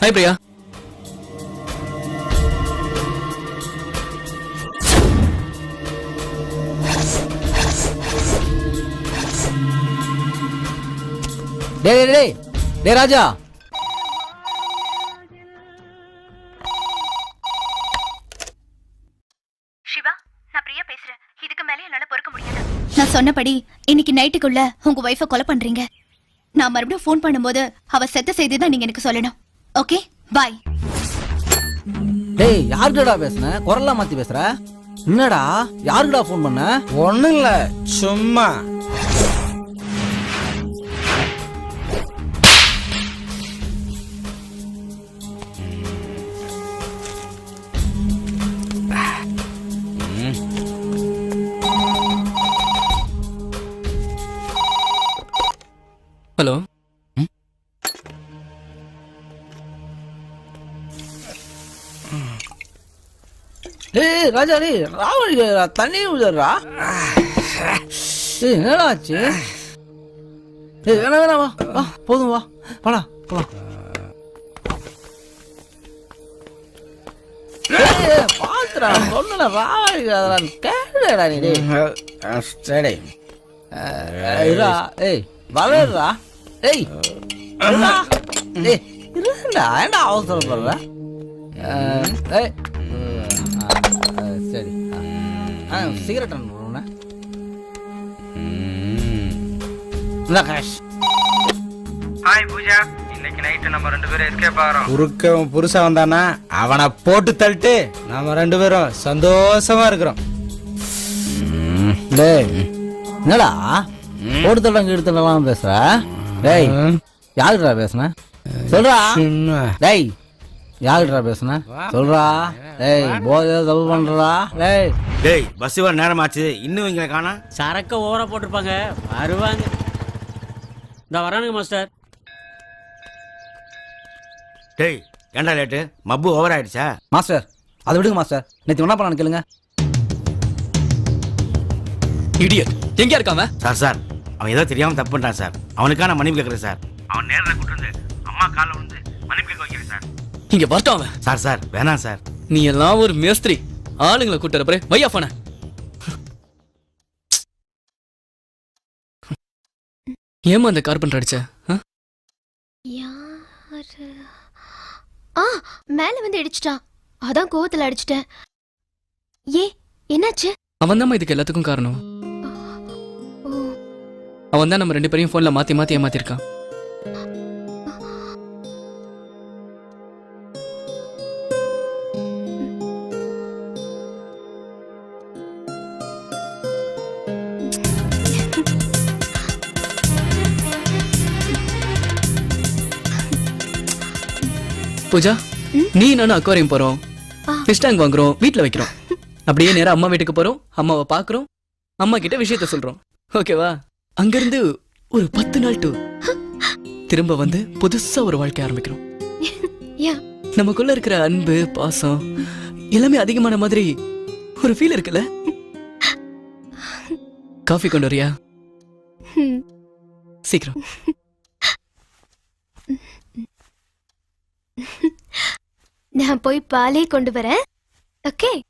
Hi Priya டேய் டேய், டேய். டேய் ராஜா. சிவா நான் பிரியா பேசுறேன். இதுக்கு மேலே என்னால பொறுக்க முடியாது. நான் சொன்னபடி இன்னைக்கு நைட்டுக்குள்ள உங்க ஒய்ஃபை கொலை பண்றீங்க. நான் மறுபடியும் ஃபோன் பண்ணும்போது அவ செத்த செய்தி தான் நீங்க எனக்கு சொல்லணும். Okay bye. டேய் யாருக்குடா பேசுன? குரல்லாம் மாத்தி பேசுற? என்னடா யாருக்குடா ஃபோன் பண்ண? ஒண்ணும் இல்ல சும்மா. ஹலோ. டேய் ராஜா டேய் ராவடி தண்ணி விடுறா டேய் என்னடா ஆச்சு? டேய் வேணா வேணா வா வா போதும் வா. வாடா போலாம். பாத்துடா சொன்னல ராவடி அதெல்லாம் கேளுடா நீ சரி. இருடா ஏய் வரேடா ஏய் இருடா. ஏய் இருடா ஏன்டா அவசரப்படுற? ஏய் சிகரெட் அனுப்புறேன் இந்த கேஷ் ஹாய் பூஜா இன்னைக்கு நைட்டு நம்ம ரெண்டு பேரும் எஸ்கேப் ஆகிறோம். குறுக்கவன் புருஷன் வந்தானா அவனை போட்டு தள்ளிட்டு நாம ரெண்டு பேரும் சந்தோஷமா இருக்கிறோம். டேய் என்னடா? ஓடுத்தடம் கீடுத்தலாம் பேசுற? டேய் யாருடா பேசுன? சொல்றா. டேய் யாருடா பேசுன? சொல்றா. டேய் போதை தப்பு பண்றா. டேய் டேய் பஸ் வர நேரமாச்சு. இன்னும் இங்க காணா? சரக்க ஓவரா போட்டிருப்பாங்க. வருவாங்க. இந்த வரானுங்க மாஸ்டர் டேய் ஏன்டா லேட்டு மப்பு ஓவர் ஆயிடுச்சா? மாஸ்டர் அதை விடுங்க மாஸ்டர் நேற்று என்ன பண்ணான்னு கேளுங்க. இடியட் எங்க இருக்காம சார் சார் அவன் ஏதோ தெரியாம தப்பு பண்ணிட்டான் சார் அவனுக்காக நான் மன்னிப்பு கேட்குறேன் சார் அவன் நேரில் கூட்டு வந்து அம்மா காலில் வந்து மன்னிப்பு கேட்க வைக்கிறேன் சார் இங்க வரட்டும் அவன். சார் சார் வேணாம் சார். நீ எல்லாம் ஒரு மேஸ்திரி. ஆளுங்களை கூட்டுற பிறகு வையா போன ஏமா அந்த கார்பன் அடிச்ச? யாரு? ஆ மேல வந்து இடிச்சிட்டான் அதான் கோவத்துல அடிச்சிட்டேன். ஏ என்னாச்சு? அவன் தான் இதுக்கு எல்லாத்துக்கும் காரணம். அவன் தான் நம்ம ரெண்டு பேரையும் போன்ல மாத்தி மாத்தி ஏமாத்திருக்கான். பூஜா நீ நானும் அக்வாரியம் போறோம். ஃபிஷ் டேங்க் வாங்குறோம் வீட்ல வைக்கிறோம். அப்படியே நேரா அம்மா வீட்டுக்கு போறோம் அம்மாவை பாக்குறோம் அம்மா கிட்ட விஷயத்த சொல்றோம். ஓகேவா அங்கிருந்து ஒரு பத்து நாள் டூர் திரும்ப வந்து புதுசா ஒரு வாழ்க்கை ஆரம்பிக்கிறோம். நமக்குள்ள இருக்கிற அன்பு பாசம் எல்லாமே அதிகமான மாதிரி ஒரு ஃபீல் இருக்குல்ல? காஃபி கொண்டு வரியா. சீக்கிரம். நான் போய் பாலே கொண்டு வரேன். ஓகே?